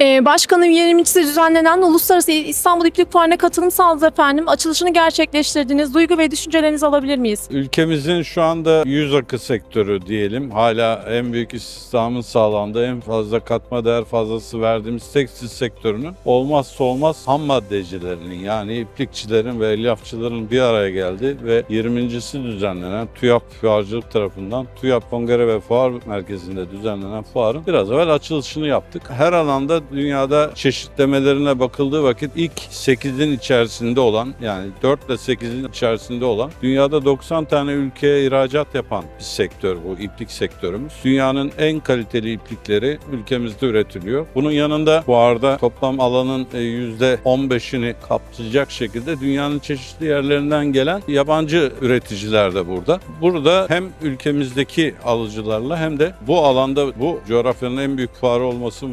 Ee, başkanın 20.si düzenlenen Uluslararası İstanbul İplik Fuarı'na katılım sağladınız efendim. Açılışını gerçekleştirdiniz. Duygu ve düşüncelerinizi alabilir miyiz? Ülkemizin şu anda yüz akı sektörü diyelim. Hala en büyük istihdamın sağlandığı, en fazla katma değer fazlası verdiğimiz tekstil sektörünün olmazsa olmaz ham maddecilerinin yani iplikçilerin ve elyafçıların bir araya geldiği ve 20.si düzenlenen TÜYAP Fuarcılık tarafından TÜYAP Kongre ve Fuar Merkezi'nde düzenlenen fuarın biraz evvel açılışını yaptık. Her alanda dünyada çeşitlemelerine bakıldığı vakit ilk 8'in içerisinde olan yani 4 ile 8'in içerisinde olan dünyada 90 tane ülkeye ihracat yapan bir sektör bu iplik sektörümüz. Dünyanın en kaliteli iplikleri ülkemizde üretiliyor. Bunun yanında fuarda toplam alanın e, %15'ini kapsayacak şekilde dünyanın çeşitli yerlerinden gelen yabancı üreticiler de burada. Burada hem ülkemizdeki alıcılarla hem de bu alanda bu coğrafyanın en büyük fuarı olması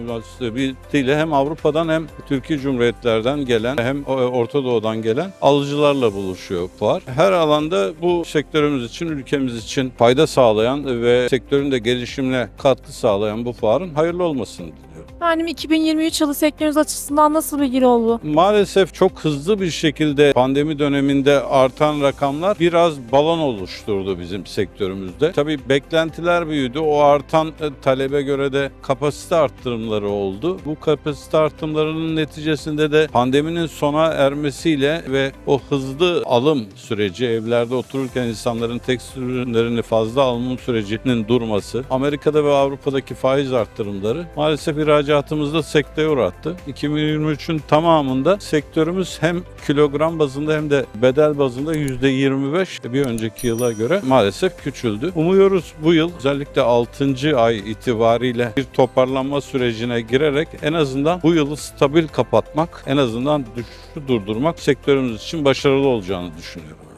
münasebetiyle hem Avrupa'dan hem Türkiye Cumhuriyetlerden gelen hem Orta Doğu'dan gelen alıcılarla buluşuyor fuar. Her alanda bu sektörümüz için, ülkemiz için fayda sağlayan ve sektörün de gelişimine katkı sağlayan bu fuarın hayırlı olmasını diliyorum. Efendim 2023 yılı sektörünüz açısından nasıl bir yıl oldu? Maalesef çok hızlı bir şekilde pandemi döneminde artan rakamlar biraz balon oluşturdu bizim sektörümüzde. Tabii beklentiler büyüdü. O artan e, talebe göre de kapasite arttırımları oldu. Bu kapasite arttırımlarının neticesinde de pandeminin sona ermesiyle ve o hızlı alım süreci evlerde otururken insanların tekstil ürünlerini fazla alım sürecinin durması, Amerika'da ve Avrupa'daki faiz arttırımları maalesef ihracatımızda sekteye uğrattı. 2023'ün tamamında sektörümüz hem kilogram bazında hem de bedel bazında %25 bir önceki yıla göre maalesef küçüldü. Umuyoruz bu yıl özellikle 6. ay itibariyle bir toparlanma sürecine girerek en azından bu yılı stabil kapatmak, en azından düşüşü durdurmak sektörümüz için başarılı olacağını düşünüyorum.